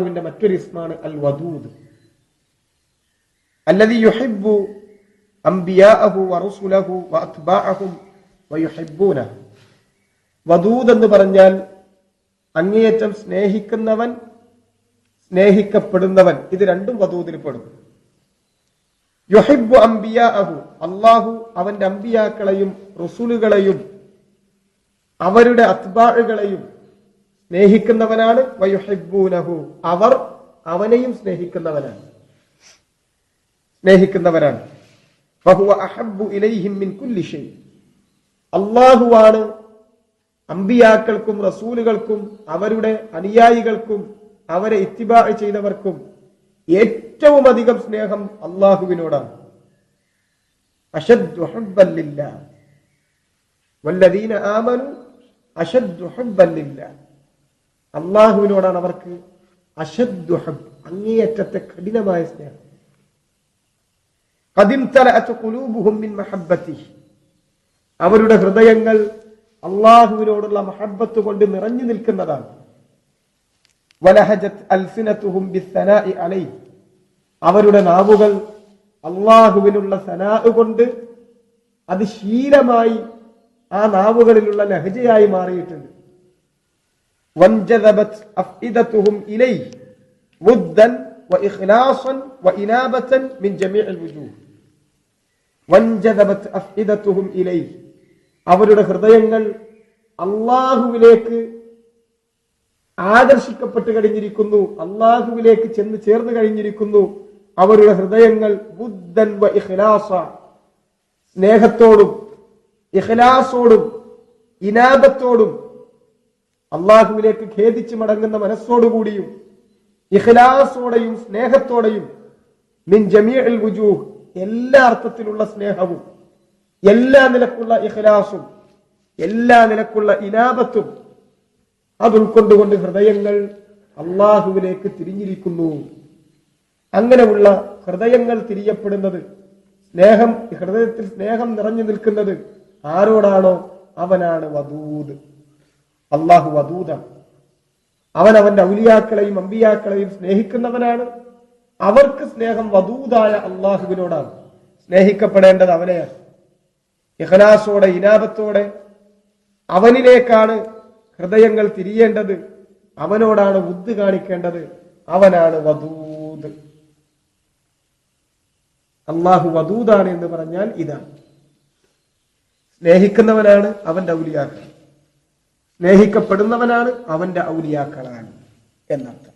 അള്ളാഹുവിന്റെ മറ്റൊരു ഇസ്മാണ് അൽ വദൂദ് അല്ലതി യുഹിബു അംബിയാഹു വറുസുലഹു വഅത്ബാഅഹും വയുഹിബ്ബൂന വദൂദ് എന്ന് പറഞ്ഞാൽ അങ്ങേയറ്റം സ്നേഹിക്കുന്നവൻ സ്നേഹിക്കപ്പെടുന്നവൻ. ഇത് രണ്ടും വധൂതിൽ പെടും. യുഹിബു അംബിയ അഹു അള്ളാഹു അവന്റെ അമ്പിയാക്കളെയും റസൂലുകളെയും അവരുടെ അത്ബാഴുകളെയും സ്നേഹിക്കുന്നവനാണ്. വയുഹിബൂനഹു അവർ അവനെയും സ്നേഹിക്കുന്നവനാണ് സ്നേഹിക്കുന്നവരാണ്. അള്ളാഹുവാണ് അമ്പിയാക്കൾക്കും റസൂലുകൾക്കും അവരുടെ അനുയായികൾക്കും അവരെ ഇത്തിബാ ചെയ്തവർക്കും ഏറ്റവും അധികം സ്നേഹം അള്ളാഹുവിനോടാണ്. അഷദ്ദു ഹുബ്ബൻ ലില്ലാ വല്ലദീന അള്ളാഹുവിനോടാണ് അവർക്ക് അഷദ്ദു ഹബ്ബ് അങ്ങേയറ്റത്തെ കഠിനമായ സ്നേഹം. അവരുടെ ഹൃദയങ്ങൾ അള്ളാഹുവിനോടുള്ള മഹബത്ത് കൊണ്ട് നിറഞ്ഞു നിൽക്കുന്നതാണ്. അവരുടെ നാവുകൾ അള്ളാഹുവിനുള്ള സനാ കൊണ്ട് അത് ശീലമായി ആ നാവുകളിലുള്ള ലഹജയായി മാറിയിട്ടുണ്ട്. വഞ്ചദബത് അഫ്ഇദത്തുഹും ഇലൈ വുദ്ദൻ وإخلاصا وإنابة من جميع الوجوه വഞ്ചതബത്ത് അഫ്ഇദത്തുഹും ഇലൈ അവരുടെ ഹൃദയങ്ങൾ അള്ളാഹുവിലേക്ക് ആകർഷിക്കപ്പെട്ട് കഴിഞ്ഞിരിക്കുന്നു അള്ളാഹുവിലേക്ക് ചെന്ന് ചേർന്ന് കഴിഞ്ഞിരിക്കുന്നു അവരുടെ ഹൃദയങ്ങൾ ബുദ്ധൻ വ ഇഖ്ലാസ സ്നേഹത്തോടും ഇഖ്ലാസോടും ഇനാബത്തോടും അള്ളാഹുവിലേക്ക് ഖേദിച്ച് മടങ്ങുന്ന മനസ്സോടുകൂടിയും ഇഖ്ലാസോടെയും സ്നേഹത്തോടെയും മിൻ ജമീഅൽ വുജൂഹ് എല്ലാ അർത്ഥത്തിലുള്ള സ്നേഹവും എല്ലാ നിലക്കുള്ള ഇഖ്ലാസും എല്ലാ നിലക്കുള്ള ഇനാപത്തും അത് ഉൾക്കൊണ്ടുകൊണ്ട് ഹൃദയങ്ങൾ അള്ളാഹുവിലേക്ക് തിരിഞ്ഞിരിക്കുന്നു. അങ്ങനെയുള്ള ഹൃദയങ്ങൾ തിരിയപ്പെടുന്നത് സ്നേഹം ഹൃദയത്തിൽ സ്നേഹം നിറഞ്ഞു നിൽക്കുന്നത് ആരോടാണോ? അവനാണ് വദൂദ്. അള്ളാഹു അദൂതാണ് അവൻ അവന്റെ ഔലിയാക്കളെയും അമ്പിയാക്കളെയും സ്നേഹിക്കുന്നവനാണ്. അവർക്ക് സ്നേഹം വധൂതായ അള്ളാഹുവിനോടാണ് സ്നേഹിക്കപ്പെടേണ്ടത് അവനെയാണ്. ഇഹനാസോടെ ഇനാപത്തോടെ അവനിലേക്കാണ് ഹൃദയങ്ങൾ തിരിയേണ്ടത്. അവനോടാണ് ഉദ് കാണിക്കേണ്ടത്. അവനാണ് വധൂത് അള്ളാഹു വധൂതാണ് എന്ന് പറഞ്ഞാൽ ഇതാണ്. സ്നേഹിക്കുന്നവനാണ് അവന്റെ ഔലിയാക്കൾ. സ്നേഹിക്കപ്പെടുന്നവനാണ് അവന്റെ ഔലിയാക്കളാണ് എന്നർത്ഥം.